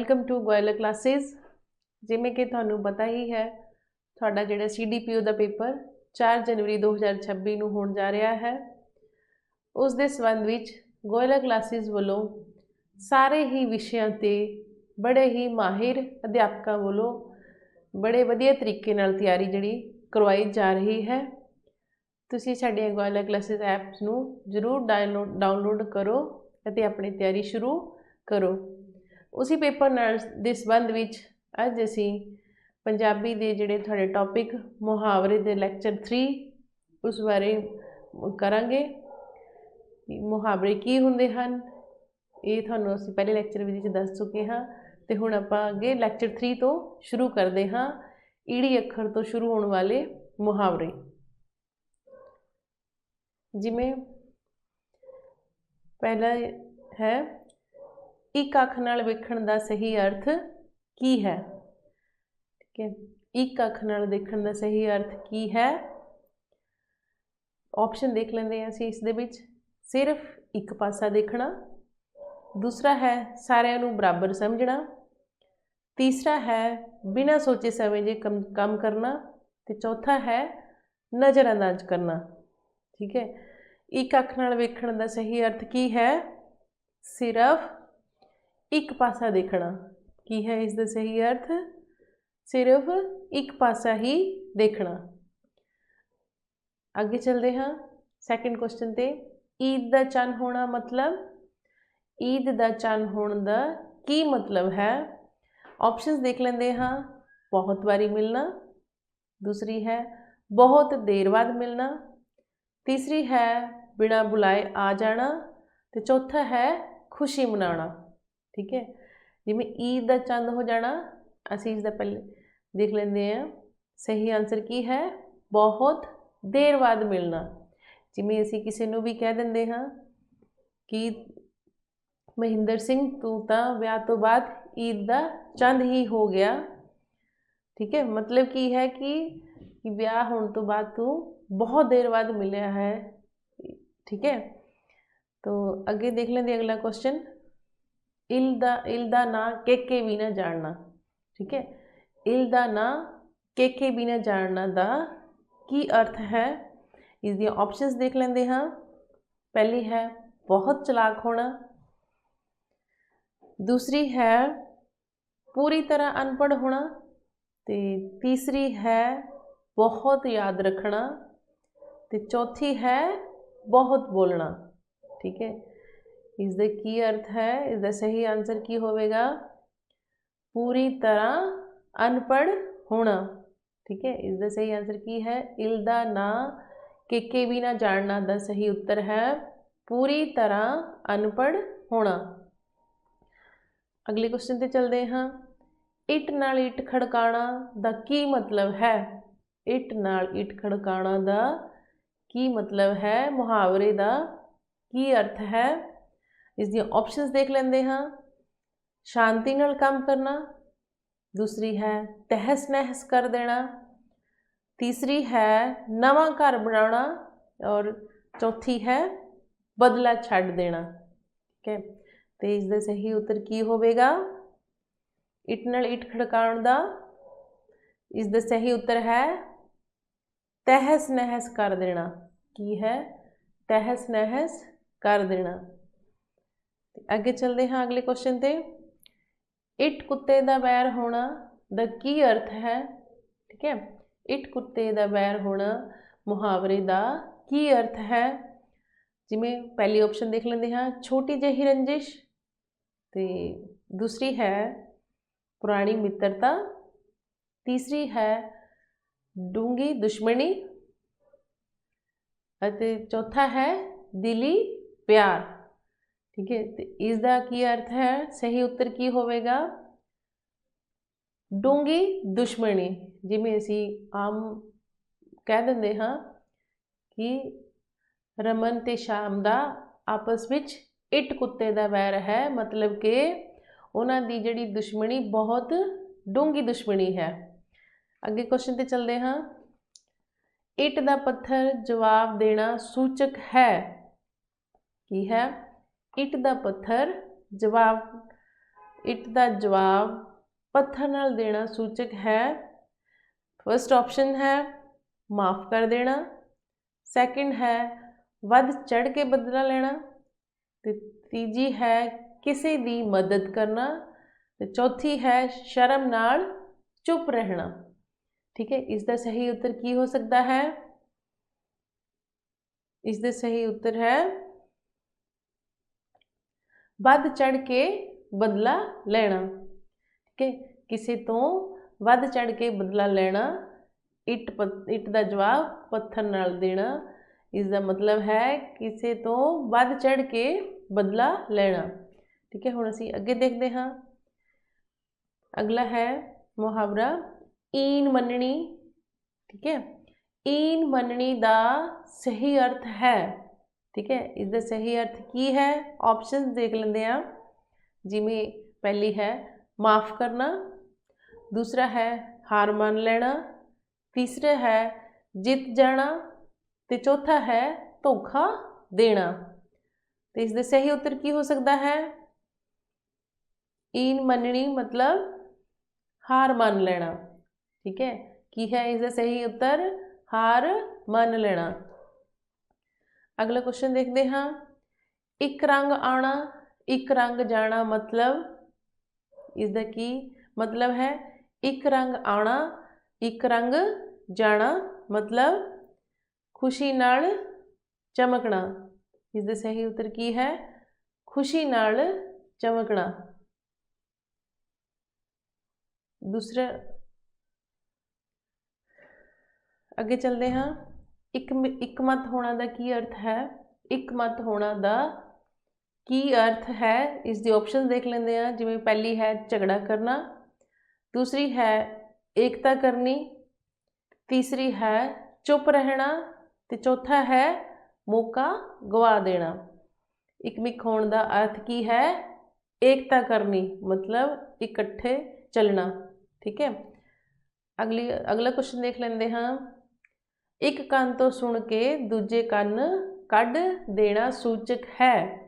Welcome to ਗੋਇਲਾ classes ਜਿਵੇਂ ਕਿ ਤੁਹਾਨੂੰ ਪਤਾ ਹੀ ਹੈ, ਤੁਹਾਡਾ ਜਿਹੜਾ ਸੀਡੀਪੀਓ ਦਾ ਪੇਪਰ 4 ਜਨਵਰੀ 2026 ਨੂੰ ਹੋਣ ਜਾ ਰਿਹਾ ਹੈ। ਉਸ ਦੇ ਸੰਬੰਧ ਵਿੱਚ ਗੋਇਲਾ ਕਲਾਸਿਸ ਵੱਲੋਂ ਸਾਰੇ ਹੀ ਵਿਸ਼ਿਆਂ ਤੇ ਬੜੇ ਹੀ ਮਾਹਿਰ ਅਧਿਆਪਕਾਂ ਵੱਲੋਂ ਬੜੇ ਵਧੀਆ ਤਰੀਕੇ ਨਾਲ ਤਿਆਰੀ ਜਿਹੜੀ ਕਰਵਾਈ ਜਾ ਰਹੀ ਹੈ। ਤੁਸੀਂ ਸਾਡੀਆਂ ਗੋਇਲਾ ਕਲਾਸਿਸ ਐਪਸ ਨੂੰ ਜ਼ਰੂਰ ਡਾਊਨਲੋਡ ਡਾਊਨਲੋਡ ਕਰੋ ਅਤੇ ਆਪਣੀ ਤਿਆਰੀ ਸ਼ੁਰੂ ਕਰੋ। ਉਸੇ ਪੇਪਰ ਨਾਲ ਦੇ ਸੰਬੰਧ ਵਿੱਚ ਅੱਜ ਅਸੀਂ ਪੰਜਾਬੀ ਦੇ ਜਿਹੜੇ ਤੁਹਾਡੇ ਟੌਪਿਕ ਮੁਹਾਵਰੇ ਦੇ ਲੈਕਚਰ 3 ਉਸ ਬਾਰੇ ਕਰਾਂਗੇ। ਮੁਹਾਵਰੇ ਕੀ ਹੁੰਦੇ ਹਨ? ਇਹ ਤੁਹਾਨੂੰ ਅਸੀਂ ਪਹਿਲੇ ਲੈਕਚਰ ਵਿੱਚ ਦੱਸ ਚੁੱਕੇ ਹਾਂ ਤੇ ਹੁਣ ਆਪਾਂ ਅੱਗੇ ਲੈਕਚਰ 3 ਤੋਂ ਸ਼ੁਰੂ ਕਰਦੇ ਹਾਂ। ਈੜੀ ਅੱਖਰ ਤੋਂ ਸ਼ੁਰੂ ਹੋਣ ਵਾਲੇ ਮੁਹਾਵਰੇ। ਜਿਵੇਂ ਪਹਿਲਾ ਹੈ ਇੱਕ ਅੱਖ ਨਾਲ ਵੇਖਣ ਦਾ ਸਹੀ ਅਰਥ ਕੀ ਹੈ? ਠੀਕ ਹੈ। ਇੱਕ ਅੱਖ ਨਾਲ ਦੇਖਣ ਦਾ ਸਹੀ ਅਰਥ ਕੀ ਹੈ? ਆਪਸ਼ਨ ਦੇਖ ਲੈਂਦੇ ਹਾਂ ਅਸੀਂ ਇਸ ਦੇ ਵਿੱਚ। ਸਿਰਫ ਇੱਕ ਪਾਸਾ ਦੇਖਣਾ, ਦੂਸਰਾ ਹੈ ਸਾਰਿਆਂ ਨੂੰ ਬਰਾਬਰ ਸਮਝਣਾ, ਤੀਸਰਾ ਹੈ ਬਿਨਾਂ ਸੋਚੇ ਸਮਝੇ ਕੰਮ ਕੰਮ ਕਰਨਾ ਤੇ ਚੌਥਾ ਹੈ ਨਜ਼ਰਅੰਦਾਜ਼ ਕਰਨਾ। ਠੀਕ ਹੈ। ਇੱਕ ਅੱਖ ਨਾਲ ਵੇਖਣ ਦਾ ਸਹੀ ਅਰਥ ਕੀ ਹੈ? ਸਿਰਫ ਇੱਕ ਪਾਸਾ ਦੇਖਣਾ। ਕੀ ਹੈ ਇਸ ਦਾ ਸਹੀ ਅਰਥ? ਸਿਰਫ ਇੱਕ ਪਾਸਾ ਹੀ ਦੇਖਣਾ। ਅੱਗੇ ਚੱਲਦੇ ਹਾਂ। ਸੈਕੰਡ ਕੁਐਸਚਨ ਤੇ, ਈਦ ਦਾ ਚੰਨ ਹੋਣਾ ਮਤਲਬ? ਈਦ ਦਾ ਚੰਨ ਹੋਣ ਦਾ ਕੀ ਮਤਲਬ ਹੈ? ਆਪਸ਼ਨਸ ਦੇਖ ਲੈਂਦੇ ਹਾਂ। ਬਹੁਤ ਵਾਰੀ ਮਿਲਣਾ। ਦੂਸਰੀ ਹੈ, ਬਹੁਤ ਦੇਰ ਬਾਅਦ ਮਿਲਣਾ। ਤੀਸਰੀ ਹੈ, ਬਿਨਾ ਬੁਲਾਏ ਆ ਜਾਣਾ। ਤੇ ਚੌਥਾ ਹੈ, ਖੁਸ਼ੀ ਮਨਾਉਣਾ। ਠੀਕ ਹੈ ਜਿਵੇਂ ਈਦ ਦਾ ਚੰਦ ਹੋ ਜਾਣਾ ਅਸੀਂ ਇਸ ਦਾ ਪਹਿਲੇ ਦੇਖ ਲੈਂਦੇ ਹਾਂ ਸਹੀ ਆਨਸਰ ਕੀ ਹੈ ਬਹੁਤ ਦੇਰ ਬਾਅਦ ਮਿਲਣਾ ਜਿਵੇਂ ਅਸੀਂ ਕਿਸੇ ਨੂੰ ਵੀ ਕਹਿ ਦਿੰਦੇ ਹਾਂ ਕਿ ਮਹਿੰਦਰ ਸਿੰਘ ਤੂੰ ਤਾਂ ਵਿਆਹ ਤੋਂ ਬਾਅਦ ਈਦ ਦਾ ਚੰਦ ਹੀ ਹੋ ਗਿਆ ਠੀਕ ਹੈ ਮਤਲਬ ਕੀ ਹੈ ਕਿ ਕਿ ਵਿਆਹ ਹੋਣ ਤੋਂ ਬਾਅਦ ਤੂੰ ਬਹੁਤ ਦੇਰ ਬਾਅਦ ਮਿਲਿਆ ਹੈ ਠੀਕ ਹੈ तो ਅੱਗੇ ਦੇਖ ਲੈਂਦੇ ਅਗਲਾ ਕੁਐਸਚਨ ਇਲ ਦਾ ਇਲ ਦਾ ਨਾਂ ਕੇਕੇ ਕੇ ਵੀ ਨਾ ਜਾਣਨਾ, ਠੀਕ ਹੈ? ਇਲ ਦਾ ਨਾਂ ਕੇਕੇ ਕੇ ਵੀ ਨਾ ਜਾਣਨਾ ਦਾ ਕੀ ਅਰਥ ਹੈ? ਇਸ ਦੀਆਂ ਆਪਸ਼ਨਸ ਦੇਖ ਲੈਂਦੇ ਹਾਂ। ਪਹਿਲੀ ਹੈ ਬਹੁਤ ਚਲਾਕ ਹੋਣਾ। ਦੂਸਰੀ ਹੈ ਪੂਰੀ ਤਰ੍ਹਾਂ ਅਨਪੜ੍ਹ ਹੋਣਾ। ਤੇ ਤੀਸਰੀ ਹੈ ਬਹੁਤ ਯਾਦ ਰੱਖਣਾ। ਤੇ ਚੌਥੀ ਹੈ ਬਹੁਤ ਬੋਲਣਾ, ਠੀਕ ਹੈ? ਇਸ ਦਾ ਕੀ ਅਰਥ ਹੈ ਇਸ ਦਾ ਸਹੀ ਆਨਸਰ ਕੀ ਹੋਵੇਗਾ ਪੂਰੀ ਤਰ੍ਹਾਂ ਅਨਪੜ੍ਹ ਹੋਣਾ ਠੀਕ ਹੈ ਇਸ ਦਾ ਸਹੀ ਆਨਸਰ ਕੀ ਹੈ ਇਲ ਦਾ ਨਾ ਕੇ ਕੇ ਵੀ ਨਾ ਜਾਣਨਾ ਦਾ ਸਹੀ ਉੱਤਰ ਹੈ ਪੂਰੀ ਤਰ੍ਹਾਂ ਅਨਪੜ੍ਹ ਹੋਣਾ ਅਗਲੇ ਕੁਐਸਚਨ ਤੇ ਚੱਲਦੇ ਹਾਂ ਇੱਟ ਨਾਲ ਇੱਟ ਖੜਕਾਣਾ ਦਾ ਕੀ ਮਤਲਬ ਹੈ ਇੱਟ ਨਾਲ ਇੱਟ ਖੜਕਾਣਾ ਦਾ ਕੀ ਮਤਲਬ ਹੈ ਮੁਹਾਵਰੇ ਦਾ ਕੀ ਅਰਥ ਹੈ ਇਸ ਦੀਆਂ ਆਪਸ਼ਨਸ ਦੇਖ ਲੈਂਦੇ ਹਾਂ। ਸ਼ਾਂਤੀ ਨਾਲ ਕੰਮ ਕਰਨਾ, ਦੂਸਰੀ ਹੈ ਤਹਿਸ ਨਹਿਸ ਕਰ ਦੇਣਾ, ਤੀਸਰੀ ਹੈ ਨਵਾਂ ਘਰ ਬਣਾਉਣਾ ਔਰ ਚੌਥੀ ਹੈ ਬਦਲਾ ਛੱਡ ਦੇਣਾ। ਠੀਕ ਹੈ, ਤੇ ਇਸ ਦਾ ਸਹੀ ਉੱਤਰ ਕੀ ਹੋਵੇਗਾ? ਇੱਟ ਨਾਲ ਇੱਟ ਖੜਕਾਉਣ ਦਾ ਇਸ ਦਾ ਸਹੀ ਉੱਤਰ ਹੈ ਤਹਿਸ ਨਹਿਸ ਕਰ ਦੇਣਾ। ਕੀ ਹੈ? ਤਹਿਸ ਨਹਿਸ ਕਰ ਦੇਣਾ। ਅੱਗੇ ਚੱਲਦੇ ਹਾਂ ਅਗਲੇ ਕੁਐਸਚਨ ਤੇ। ਇੱਟ ਕੁੱਤੇ ਦਾ ਵੈਰ ਹੋਣਾ ਦਾ ਕੀ ਅਰਥ ਹੈ? ਠੀਕ ਹੈ। ਇੱਟ ਕੁੱਤੇ ਦਾ ਵੈਰ ਹੋਣਾ ਮੁਹਾਵਰੇ ਦਾ ਕੀ ਅਰਥ ਹੈ? ਜਿਵੇਂ ਪਹਿਲੀ ਆਪਸ਼ਨ ਦੇਖ ਲੈਂਦੇ ਹਾਂ, ਛੋਟੀ ਜਿਹੀ ਰੰਜਿਸ਼ ਤੇ ਦੂਸਰੀ ਹੈ ਪੁਰਾਣੀ ਮਿੱਤਰਤਾ, ਤੀਸਰੀ ਹੈ ਡੂੰਗੀ ਦੁਸ਼ਮਣੀ ਅਤੇ ਚੌਥਾ ਹੈ ਦਿਲੀ ਪਿਆਰ। ਠੀਕ ਹੈ ਤੇ ਇਸ ਦਾ ਕੀ ਅਰਥ ਹੈ ਸਹੀ ਉੱਤਰ ਕੀ ਹੋਵੇਗਾ ਡੂੰਗੀ ਦੁਸ਼ਮਣੀ ਜਿਵੇਂ ਅਸੀਂ ਆਮ ਕਹਿ ਦਿੰਦੇ ਹਾਂ ਕਿ ਰਮਨ ਤੇ ਸ਼ਾਮ ਦਾ ਆਪਸ ਵਿੱਚ ਇੱਟ ਕੁੱਤੇ ਦਾ ਵੈਰ ਹੈ ਮਤਲਬ ਕਿ ਉਹਨਾਂ ਦੀ ਜਿਹੜੀ ਦੁਸ਼ਮਣੀ ਬਹੁਤ ਡੂੰਗੀ ਦੁਸ਼ਮਣੀ ਹੈ ਅੱਗੇ ਕੁਐਸਚਨ ਤੇ ਚੱਲਦੇ ਹਾਂ ਇੱਟ ਦਾ ਪੱਥਰ ਜਵਾਬ ਦੇਣਾ ਸੂਚਕ ਹੈ ਕੀ ਹੈ ਇੱਟ ਦਾ ਪੱਥਰ ਜਵਾਬ, ਇੱਟ ਦਾ ਜਵਾਬ ਪੱਥਰ ਨਾਲ ਦੇਣਾ ਸੂਚਕ ਹੈ। ਫਰਸਟ ਆਪਸ਼ਨ ਹੈ ਮਾਫ ਕਰ ਦੇਣਾ। ਸੈਕਿੰਡ ਹੈ ਵੱਧ ਚੜ ਕੇ ਬਦਲਾ ਲੈਣਾ। ਤੇ ਤੀਜੀ ਹੈ ਕਿਸੇ ਦੀ ਮਦਦ ਕਰਨਾ। ਤੇ ਚੌਥੀ ਹੈ ਸ਼ਰਮ ਨਾਲ ਚੁੱਪ ਰਹਿਣਾ। ਠੀਕ ਹੈ, ਇਸ ਦਾ ਸਹੀ ਉੱਤਰ ਕੀ ਹੋ ਸਕਦਾ ਹੈ? ਇਸ ਦਾ ਸਹੀ ਉੱਤਰ ਹੈ ਵੱਧ ਚੜ ਕੇ ਬਦਲਾ ਲੈਣਾ। ਠੀਕ ਹੈ? ਕਿਸੇ ਤੋਂ ਵੱਧ ਚੜ ਕੇ ਬਦਲਾ ਲੈਣਾ, ਇੱਟ ਇੱਟ ਦਾ ਜਵਾਬ ਪੱਥਰ ਨਾਲ ਦੇਣਾ। ਇਸ ਦਾ ਮਤਲਬ ਹੈ ਕਿਸੇ ਤੋਂ ਵੱਧ ਚੜ ਕੇ ਬਦਲਾ ਲੈਣਾ। ਠੀਕ ਹੈ? ਹੁਣ ਅਸੀਂ ਅੱਗੇ ਦੇਖਦੇ ਹਾਂ। ਅਗਲਾ ਹੈ ਮੁਹਾਵਰਾ ਈਨ ਮੰਨਣੀ। ਠੀਕ ਹੈ? ਈਨ ਮੰਨਣੀ ਦਾ ਸਹੀ ਅਰਥ ਹੈ। ਠੀਕ ਹੈ ਇਸ ਦਾ ਸਹੀ ਅਰਥ ਕੀ ਹੈ ਆਪਸ਼ਨਸ ਦੇਖ ਲੈਂਦੇ ਆ ਜਿਵੇਂ ਪਹਿਲੀ ਹੈ ਮਾਫ ਕਰਨਾ ਦੂਸਰਾ ਹੈ ਹਾਰ ਮੰਨ ਲੈਣਾ ਤੀਸਰਾ ਹੈ ਜਿੱਤ ਜਾਣਾ ਤੇ ਚੌਥਾ ਹੈ ਧੋਖਾ ਦੇਣਾ ਤੇ ਇਸ ਦਾ ਸਹੀ ਉੱਤਰ ਕੀ ਹੋ ਸਕਦਾ ਹੈ ਈਨ ਮੰਨਣੀ ਮਤਲਬ ਹਾਰ ਮੰਨ ਲੈਣਾ ਠੀਕ ਹੈ ਕੀ ਹੈ ਇਸ ਦਾ ਸਹੀ ਉੱਤਰ ਹਾਰ ਮੰਨ ਲੈਣਾ ਅਗਲਾ ਕੁਐਸਚਨ ਦੇਖਦੇ ਹਾਂ। ਇੱਕ ਰੰਗ ਆਣਾ ਇੱਕ ਰੰਗ ਜਾਣਾ ਮਤਲਬ ਇਸ ਦਾ ਕੀ ਮਤਲਬ ਹੈ? ਇੱਕ ਰੰਗ ਆਣਾ ਇੱਕ ਰੰਗ ਜਾਣਾ ਮਤਲਬ ਖੁਸ਼ੀ ਨਾਲ ਚਮਕਣਾ। ਇਸ ਦਾ ਸਹੀ ਉੱਤਰ ਕੀ ਹੈ? ਖੁਸ਼ੀ ਨਾਲ ਚਮਕਣਾ। ਦੂਸਰਾ ਅੱਗੇ ਚੱਲਦੇ ਹਾਂ। ਇੱਕ ਇੱਕ ਮਤ ਹੋਣਾ ਦਾ ਕੀ ਅਰਥ ਹੈ? ਇੱਕ ਮਤ ਹੋਣਾ ਦਾ ਕੀ ਅਰਥ ਹੈ? ਇਸ ਦੀ ਆਪਸ਼ਨ ਦੇਖ ਲੈਂਦੇ ਆ ਜਿਵੇਂ ਪਹਿਲੀ ਹੈ ਝਗੜਾ ਕਰਨਾ, ਦੂਸਰੀ ਹੈ ਏਕਤਾ ਕਰਨੀ, ਤੀਸਰੀ ਹੈ ਚੁੱਪ ਰਹਿਣਾ ਤੇ ਚੌਥਾ ਹੈ ਮੌਕਾ ਗਵਾ ਦੇਣਾ। ਇਕਮਿਕ ਹੋਣ ਦਾ ਅਰਥ ਕੀ ਹੈ? ਏਕਤਾ ਕਰਨੀ, ਮਤਲਬ ਇਕੱਠੇ ਚੱਲਣਾ, ਠੀਕ ਹੈ? ਅਗਲੀ, ਅਗਲਾ ਕੁਐਸਚਨ ਦੇਖ ਲੈਂਦੇ ਹਾਂ। ਇੱਕ ਕੰਨ ਤੋਂ ਸੁਣ ਕੇ ਦੂਜੇ ਕੰਨ ਕੱਢ ਦੇਣਾ ਸੂਚਕ ਹੈ।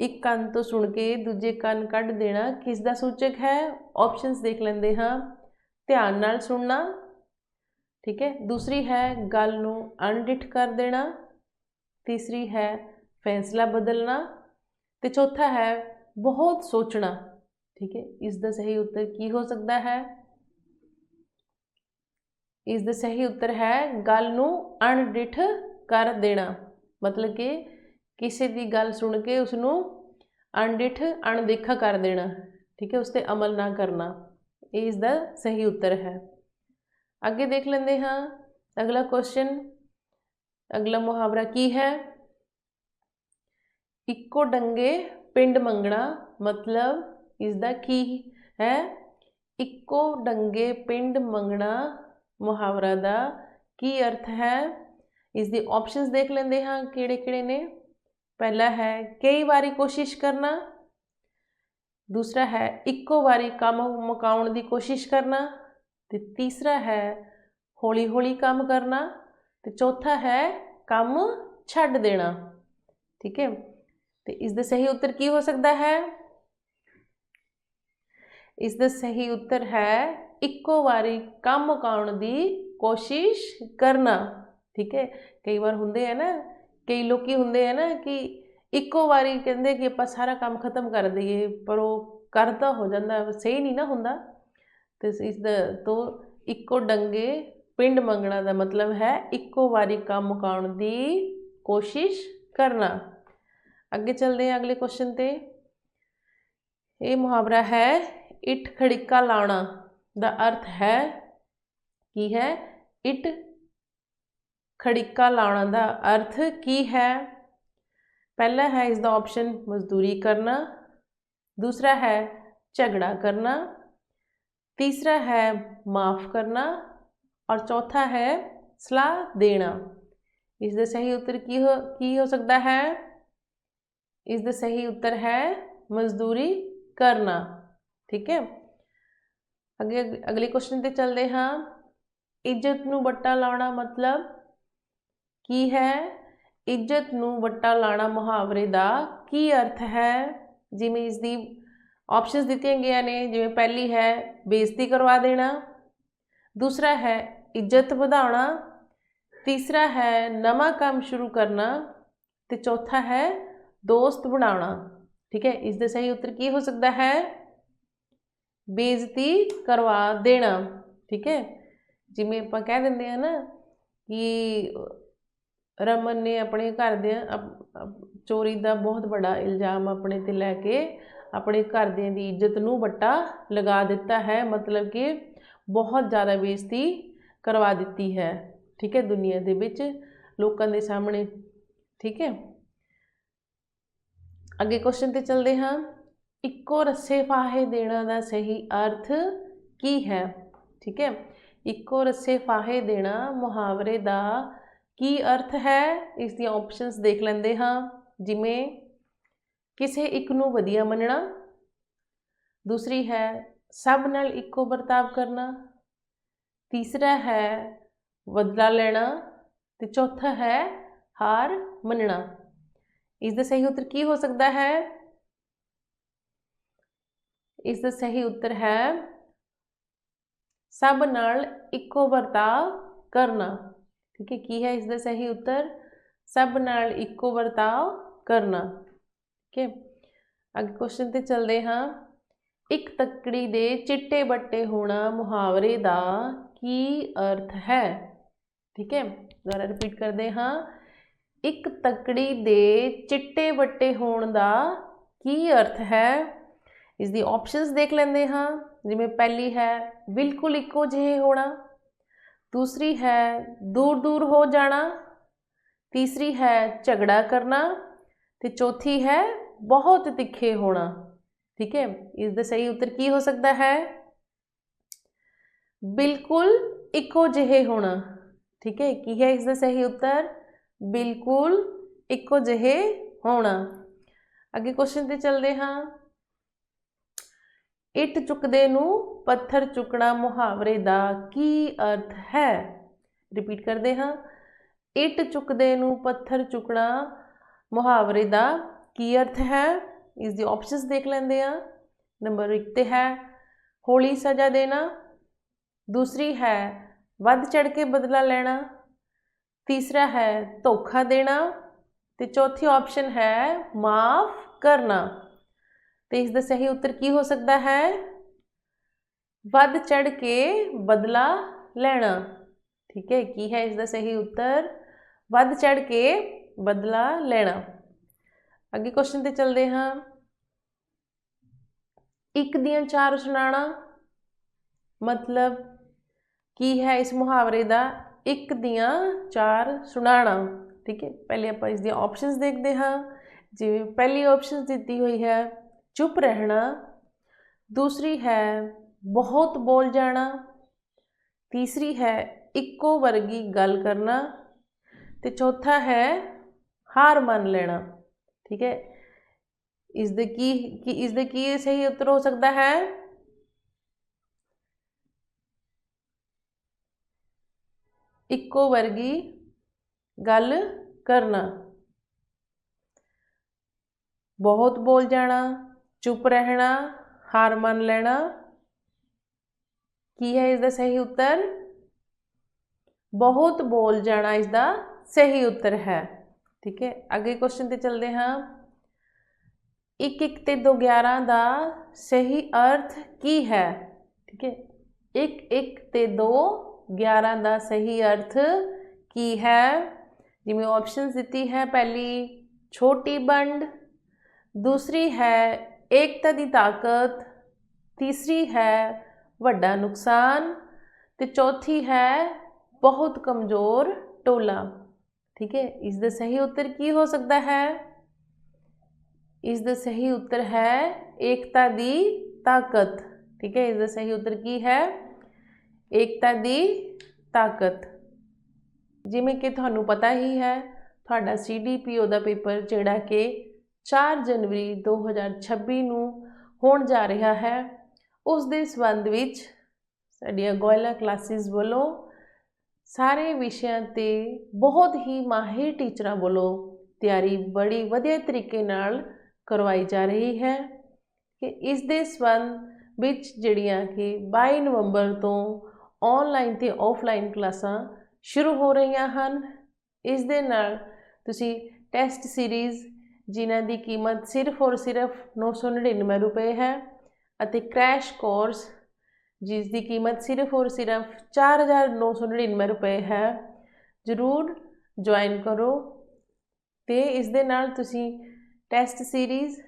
ਇੱਕ ਕੰਨ ਤੋਂ ਸੁਣ ਕੇ ਦੂਜੇ ਕੰਨ ਕੱਢ ਦੇਣਾ ਕਿਸ ਦਾ ਸੂਚਕ ਹੈ? ਆਪਸ਼ਨਸ ਦੇਖ ਲੈਂਦੇ ਹਾਂ। ਧਿਆਨ ਨਾਲ ਸੁਣਨਾ। ਠੀਕ ਹੈ। ਦੂਸਰੀ ਹੈ ਗੱਲ ਨੂੰ ਅਣਡਿਠ ਕਰ ਦੇਣਾ। ਤੀਸਰੀ ਹੈ ਫੈਸਲਾ ਬਦਲਣਾ। ਤੇ ਚੌਥਾ ਹੈ ਬਹੁਤ ਸੋਚਣਾ। ਠੀਕ ਹੈ। ਇਸ ਦਾ ਸਹੀ ਉੱਤਰ ਕੀ ਹੋ ਸਕਦਾ ਹੈ? ਇਸ ਦਾ ਸਹੀ ਉੱਤਰ ਹੈ ਗੱਲ ਨੂੰ ਅਣਡਿਠ ਕਰ ਦੇਣਾ। ਮਤਲਬ ਕਿ ਕਿਸੇ ਦੀ ਗੱਲ ਸੁਣ ਕੇ ਉਸ ਨੂੰ ਅਣਡਿਠ, ਅਣਦੇਖਾ ਕਰ ਦੇਣਾ। ਠੀਕ ਹੈ ਉਸ ਤੇ ਅਮਲ ਨਾ ਕਰਨਾ। ਇਹ ਇਸ ਦਾ ਸਹੀ ਉੱਤਰ ਹੈ। ਅੱਗੇ ਦੇਖ ਲੈਂਦੇ ਹਾਂ। ਅਗਲਾ ਕੁਐਸਚਨ ਅਗਲਾ ਮੁਹਾਵਰਾ ਕੀ ਹੈ? ਇੱਕੋ ਡੰਗੇ ਪਿੰਡ ਮੰਗਣਾ ਮਤਲਬ ਇਸ ਦਾ ਕੀ ਹੈ? ਇੱਕੋ ਡੰਗੇ ਪਿੰਡ ਮੰਗਣਾ ਮੁਹਾਵਰਾ ਦਾ ਕੀ ਅਰਥ ਹੈ? ਇਸ ਦੀ ਆਪਸ਼ਨਸ ਦੇਖ ਲੈਂਦੇ ਹਾਂ ਕਿਹੜੇ ਕਿਹੜੇ ਨੇ। ਪਹਿਲਾ ਹੈ, ਕਈ ਵਾਰੀ ਕੋਸ਼ਿਸ਼ ਕਰਨਾ। ਦੂਸਰਾ ਹੈ, ਇੱਕੋ ਵਾਰੀ ਕੰਮ ਮੁਕਾਉਣ ਦੀ ਕੋਸ਼ਿਸ਼ ਕਰਨਾ। ਤੇ ਤੀਸਰਾ ਹੈ ਹੌਲੀ ਹੌਲੀ ਕੰਮ ਕਰਨਾ। ਤੇ ਚੌਥਾ ਹੈ, ਕੰਮ ਛੱਡ ਦੇਣਾ। ਠੀਕ ਹੈ? ਤੇ ਇਸ ਦਾ ਸਹੀ ਉੱਤਰ ਕੀ ਹੋ ਸਕਦਾ ਹੈ? ਇਸ ਦਾ ਸਹੀ ਉੱਤਰ ਹੈ ਇੱਕੋ ਵਾਰੀ ਕੰਮ ਮੁਕਾਉਣ ਦੀ ਕੋਸ਼ਿਸ਼ ਕਰਨਾ। ਠੀਕ ਹੈ? ਕਈ ਵਾਰ ਹੁੰਦੇ ਆ ਨਾ, ਕਈ ਲੋਕੀ ਹੁੰਦੇ ਆ ਨਾ ਕਿ ਇੱਕੋ ਵਾਰੀ ਕਹਿੰਦੇ ਕਿ ਆਪਾਂ ਸਾਰਾ ਕੰਮ ਖਤਮ ਕਰ ਦਈਏ, ਪਰ ਉਹ ਕਰਦਾ ਹੋ ਜਾਂਦਾ, ਸਹੀ ਨਹੀਂ ਨਾ ਹੁੰਦਾ। ਤੇ ਇਸ ਦਾ, ਤੋਂ ਇੱਕੋ ਡੰਗੇ ਪਿੰਡ ਮੰਗਣਾ ਦਾ ਮਤਲਬ ਹੈ ਇੱਕੋ ਵਾਰੀ ਕੰਮ ਮੁਕਾਉਣ ਦੀ ਕੋਸ਼ਿਸ਼ ਕਰਨਾ। ਅੱਗੇ ਚੱਲਦੇ ਹਾਂ ਅਗਲੇ ਕੁਐਸਚਨ ਤੇ। ਇਹ ਮੁਹਾਵਰਾ ਹੈ, ਇਟ ਖੜਿੱਕਾ ਲਾਉਣਾ। ਦਾ ਅਰਥ ਹੈ ਕੀ ਹੈ? ਇਟ ਖੜਿੱਕਾ ਲਾਉਣਾ ਦਾ ਅਰਥ ਕੀ ਹੈ? ਪਹਿਲਾ ਹੈ ਇਸ ਦਾ ਆਪਸ਼ਨ ਮਜ਼ਦੂਰੀ ਕਰਨਾ, ਦੂਸਰਾ ਹੈ ਝਗੜਾ ਕਰਨਾ, ਤੀਸਰਾ ਹੈ ਮਾਫ ਕਰਨਾ ਔਰ ਚੌਥਾ ਹੈ ਸਲਾਹ ਦੇਣਾ। ਇਸ ਦਾ ਸਹੀ ਉੱਤਰ ਕੀ ਹੋ ਕੀ ਹੋ ਸਕਦਾ ਹੈ? ਇਸ ਦਾ ਸਹੀ ਉੱਤਰ ਹੈ ਮਜ਼ਦੂਰੀ ਕਰਨਾ। ਠੀਕ ਹੈ? ਅੱਗੇ ਅਗਲੇ ਕੁਐਸਚਨ ਤੇ ਚੱਲਦੇ ਹਾਂ। ਇੱਜ਼ਤ ਨੂੰ ਵੱਟਾ ਲਾਉਣਾ ਮਤਲਬ ਕੀ ਹੈ? ਇੱਜ਼ਤ ਨੂੰ ਵੱਟਾ ਲਾਣਾ ਮੁਹਾਵਰੇ ਦਾ ਕੀ ਅਰਥ ਹੈ? ਜਿਵੇਂ ਇਸ ਦੀ ਆਪਸ਼ਨਸ ਦਿੱਤੀਆਂ ਗਈਆਂ ਨੇ, ਜਿਵੇਂ ਪਹਿਲੀ ਹੈ ਬੇਇੱਜ਼ਤੀ ਕਰਵਾ ਦੇਣਾ, ਦੂਸਰਾ ਹੈ ਇੱਜ਼ਤ ਵਧਾਉਣਾ, ਤੀਸਰਾ ਹੈ ਨਵਾਂ ਕੰਮ ਸ਼ੁਰੂ ਕਰਨਾ ਤੇ ਚੌਥਾ ਹੈ ਦੋਸਤ ਬਣਾਉਣਾ। ਠੀਕ ਹੈ ਇਸ ਦਾ ਸਹੀ ਉੱਤਰ ਕੀ ਹੋ ਸਕਦਾ ਹੈ? ਬੇਇੱਜ਼ਤੀ ਕਰਵਾ ਦੇਣਾ, ਠੀਕ ਹੈ? ਜਿਵੇਂ ਆਪਾਂ ਕਹਿ ਦਿੰਦੇ ਆ ਨਾ ਕਿ ਰਮਨ ਨੇ ਆਪਣੇ ਘਰ ਦੇ ਚੋਰੀ ਦਾ ਬਹੁਤ ਵੱਡਾ ਇਲਜ਼ਾਮ ਆਪਣੇ ਤੇ ਲੈ ਕੇ ਆਪਣੇ ਘਰਦਿਆਂ ਦੀ ਇੱਜ਼ਤ ਨੂੰ ਵੱਟਾ ਲਗਾ ਦਿੱਤਾ ਹੈ। ਮਤਲਬ ਕਿ ਬਹੁਤ ਜ਼ਿਆਦਾ ਬੇਇੱਜ਼ਤੀ ਕਰਵਾ ਦਿੱਤੀ ਹੈ, ਠੀਕ ਹੈ? ਦੁਨੀਆ ਦੇ ਵਿੱਚ ਲੋਕਾਂ ਦੇ ਸਾਹਮਣੇ, ਠੀਕ ਹੈ? ਅੱਗੇ ਕੁਐਸਚਨ ਤੇ ਚੱਲਦੇ ਹਾਂ। ਇੱਕੋ ਰੱਸੇ ਫਾਹੇ ਦੇਣਾ ਦਾ ਸਹੀ ਅਰਥ ਕੀ ਹੈ? ਠੀਕ ਹੈ। ਇੱਕੋ ਰੱਸੇ ਫਾਹੇ ਦੇਣਾ ਮੁਹਾਵਰੇ ਦਾ ਕੀ ਅਰਥ ਹੈ? ਇਸ ਦੀਆਂ ਆਪਸ਼ਨਸ ਦੇਖ ਲੈਂਦੇ ਹਾਂ। ਜਿਵੇਂ, ਕਿਸੇ ਇੱਕ ਨੂੰ ਵਧੀਆ ਮੰਨਣਾ, ਦੂਸਰੀ ਹੈ ਸਭ ਨਾਲ ਇੱਕੋ ਵਰਤਾਵ ਕਰਨਾ, ਤੀਸਰਾ ਹੈ ਬਦਲਾ ਲੈਣਾ ਤੇ ਚੌਥਾ ਹੈ ਹਾਰ ਮੰਨਣਾ। ਇਸ ਦਾ ਸਹੀ ਉੱਤਰ ਕੀ ਹੋ ਸਕਦਾ ਹੈ? ਇਸ ਦਾ ਸਹੀ ਉੱਤਰ ਹੈ ਸਭ ਨਾਲ ਇੱਕੋ ਵਰਤਾਅ ਕਰਨਾ। ਠੀਕ ਹੈ, ਕੀ ਹੈ ਇਸ ਦਾ ਸਹੀ ਉੱਤਰ? ਸਭ ਨਾਲ ਇੱਕੋ ਵਰਤਾਵ ਕਰਨਾ। ਠੀਕ ਹੈ, ਅੱਗੇ ਕੁਐਸਚਨ ਤੇ ਚੱਲਦੇ ਹਾਂ। ਇੱਕ ਤੱਕੜੀ ਦੇ ਚਿੱਟੇ ਬੱਟੇ ਹੋਣਾ ਮੁਹਾਵਰੇ ਦਾ ਕੀ ਅਰਥ ਹੈ? ਠੀਕ ਹੈ, ਦੁਬਾਰਾ ਰਿਪੀਟ ਕਰਦੇ ਹਾਂ। ਇੱਕ ਤੱਕੜੀ ਦੇ ਚਿੱਟੇ ਬੱਟੇ ਹੋਣ ਦਾ ਕੀ ਅਰਥ ਹੈ? ਇਸ ਦੀ ਆਪਸ਼ਨਸ ਦੇਖ ਲੈਂਦੇ ਹਾਂ ਜਿਵੇਂ ਪਹਿਲੀ ਹੈ ਬਿਲਕੁਲ ਇੱਕੋ ਜਿਹੇ ਹੋਣਾ ਦੂਸਰੀ ਹੈ ਦੂਰ ਦੂਰ ਹੋ ਜਾਣਾ ਤੀਸਰੀ ਹੈ ਝਗੜਾ ਕਰਨਾ ਤੇ ਚੌਥੀ ਹੈ ਬਹੁਤ ਤਿੱਖੇ ਹੋਣਾ ਠੀਕ ਹੈ ਇਸ ਦਾ ਸਹੀ ਉੱਤਰ ਕੀ ਹੋ ਸਕਦਾ ਹੈ ਬਿਲਕੁਲ ਇੱਕੋ ਜਿਹੇ ਹੋਣਾ ਠੀਕ ਹੈ ਕੀ ਹੈ ਇਸ ਦਾ ਸਹੀ ਉੱਤਰ ਬਿਲਕੁਲ ਇੱਕੋ ਜਿਹੇ ਹੋਣਾ ਅੱਗੇ ਕੁਐਸਚਨ ਤੇ ਚੱਲਦੇ ਹਾਂ ਇੱਟ ਚੁੱਕਦੇ ਨੂੰ ਪੱਥਰ ਚੁੱਕਣਾ ਮੁਹਾਵਰੇ ਦਾ ਕੀ ਅਰਥ ਹੈ? ਰਿਪੀਟ ਕਰਦੇ ਹਾਂ। ਇੱਟ ਚੁੱਕਦੇ ਨੂੰ ਪੱਥਰ ਚੁੱਕਣਾ ਮੁਹਾਵਰੇ ਦਾ ਕੀ ਅਰਥ ਹੈ? ਇਸ ਦੀ ਆਪਸ਼ਨਸ ਦੇਖ ਲੈਂਦੇ ਆ ਨੰਬਰ 1 ਤੇ ਹੈ, ਹੋਲੀ ਸਜ਼ਾ ਦੇਣਾ। ਦੂਸਰੀ ਹੈ, ਵੱਧ ਚੜ ਕੇ ਬਦਲਾ ਲੈਣਾ। ਤੀਸਰਾ ਹੈ, ਧੋਖਾ ਦੇਣਾ। ਤੇ ਚੌਥੀ ਆਪਸ਼ਨ ਹੈ, ਮਾਫ ਕਰਨਾ। ਤੇ ਇਸ ਦਾ ਸਹੀ ਉੱਤਰ ਕੀ ਹੋ ਸਕਦਾ ਹੈ? ਵੱਧ ਚੜ ਕੇ ਬਦਲਾ ਲੈਣਾ। ਠੀਕ ਹੈ, ਕੀ ਹੈ ਇਸ ਦਾ ਸਹੀ ਉੱਤਰ? ਵੱਧ ਚੜ ਕੇ ਬਦਲਾ ਲੈਣਾ। ਅੱਗੇ ਕੁਐਸਚਨ ਤੇ ਚੱਲਦੇ ਹਾਂ। ਇੱਕ ਦੀਆਂ ਚਾਰ ਸੁਣਾਣਾ। ਮਤਲਬ ਕੀ ਹੈ ਇਸ ਮੁਹਾਵਰੇ ਦਾ ਇੱਕ ਦੀਆਂ ਚਾਰ ਸੁਣਾਣਾ। ਠੀਕ ਹੈ, ਪਹਿਲੇ ਆਪਾਂ ਇਸ ਦੀਆਂ ਆਪਸ਼ਨਸ ਦੇਖਦੇ ਹਾਂ। ਜਿਵੇਂ ਪਹਿਲੀ ਆਪਸ਼ਨ ਦਿੱਤੀ ਹੋਈ ਹੈ ਚੁੱਪ ਰਹਿਣਾ। ਦੂਸਰੀ ਹੈ ਬਹੁਤ ਬੋਲ ਜਾਣਾ। ਤੀਸਰੀ ਹੈ ਇੱਕੋ ਵਰਗੀ ਗੱਲ ਕਰਨਾ। ਤੇ ਚੌਥਾ ਹੈ ਹਾਰ ਮੰਨ ਲੈਣਾ। ਠੀਕ ਹੈ? ਇਸ ਦੇ ਕੀ ਕੀ ਇਸ ਦੇ ਕੀ ਸਹੀ ਉੱਤਰ ਹੋ ਸਕਦਾ ਹੈ? ਇੱਕੋ ਵਰਗੀ ਗੱਲ ਕਰਨਾ। ਬਹੁਤ ਬੋਲ ਜਾਣਾ। ਚੁੱਪ ਰਹਿਣਾ, ਹਾਰ ਮੰਨ ਲੈਣਾ। ਕੀ ਹੈ ਇਸ ਦਾ ਸਹੀ ਉੱਤਰ? ਬਹੁਤ ਬੋਲ ਜਾਣਾ ਇਸ ਦਾ ਸਹੀ ਉੱਤਰ ਹੈ। ਠੀਕ ਹੈ ਅਗਲੇ ਕੁਐਸਚਨ ਤੇ ਚੱਲਦੇ ਹਾਂ। 1 1 ਤੇ 2 11 ਦਾ ਸਹੀ ਅਰਥ ਕੀ ਹੈ? ਠੀਕ ਹੈ 1 1 ਤੇ 2 11 ਦਾ ਸਹੀ ਅਰਥ ਕੀ ਹੈ? ਜਿਵੇਂ ਆਪਸ਼ਨਸ ਦਿੱਤੀ ਹੈ, ਪਹਿਲੀ ਛੋਟੀ ਵੰਡ, ਦੂਸਰੀ ਹੈ ਏਕਤਾ ਦੀ ਤਾਕਤ, ਤੀਸਰੀ ਹੈ ਵੱਡਾ ਨੁਕਸਾਨ ਤੇ ਚੌਥੀ ਹੈ ਬਹੁਤ ਕਮਜ਼ੋਰ ਟੋਲਾ। ਠੀਕ ਹੈ, ਇਸ ਦਾ ਸਹੀ ਉੱਤਰ ਕੀ ਹੋ ਸਕਦਾ ਹੈ? ਇਸ ਦਾ ਸਹੀ ਉੱਤਰ ਹੈ ਏਕਤਾ ਦੀ ਤਾਕਤ। ਠੀਕ ਹੈ, ਇਸ ਦਾ ਸਹੀ ਉੱਤਰ ਕੀ ਹੈ? ਏਕਤਾ ਦੀ ਤਾਕਤ। ਜਿਵੇਂ ਕਿ ਤੁਹਾਨੂੰ ਪਤਾ ਹੀ ਹੈ, ਤੁਹਾਡਾ ਸੀਡੀਪੀਓ ਦਾ ਪੇਪਰ ਜਿਹੜਾ ਕਿ 4 ਜਨਵਰੀ 2026 ਨੂੰ ਹੋਣ ਜਾ ਰਿਹਾ ਹੈ। ਉਸ ਦੇ ਸੰਬੰਧ ਵਿੱਚ ਸਾਡੀਆਂ ਗੋਇਲਾ ਕਲਾਸਿਸ ਵੱਲੋਂ ਸਾਰੇ ਵਿਸ਼ਿਆਂ ਤੇ ਬਹੁਤ ਹੀ ਮਾਹਿਰ ਟੀਚਰਾਂ ਵੱਲੋਂ ਤਿਆਰੀ ਬੜੀ ਵਧੀਆ ਤਰੀਕੇ ਨਾਲ ਕਰਵਾਈ ਜਾ ਰਹੀ ਹੈ ਕਿ ਇਸ ਦੇ ਸੰਬੰਧ ਵਿੱਚ ਜਿਹੜੀਆਂ ਕਿ 22 ਨਵੰਬਰ ਤੋਂ ਆਨਲਾਈਨ ਤੇ ਆਫਲਾਈਨ ਕਲਾਸਾਂ ਸ਼ੁਰੂ ਹੋ ਰਹੀਆਂ ਹਨ। ਇਸ ਦੇ ਨਾਲ ਤੁਸੀਂ ਟੈਸਟ ਸੀਰੀਜ਼ ਜਿਨ੍ਹਾਂ ਦੀ ਕੀਮਤ ਸਿਰਫ ਔਰ ਸਿਰਫ 999 ਰੁਪਏ ਹੈ ਅਤੇ ਕ੍ਰੈਸ਼ ਕੋਰਸ ਜਿਸ ਦੀ ਕੀਮਤ ਸਿਰਫ ਔਰ ਸਿਰਫ 4999 ਰੁਪਏ ਹੈ, ਜ਼ਰੂਰ ਜੁਆਇਨ ਕਰੋ ਤੇ ਇਸ ਦੇ ਨਾਲ ਤੁਸੀਂ ਟੈਸਟ ਸੀਰੀਜ਼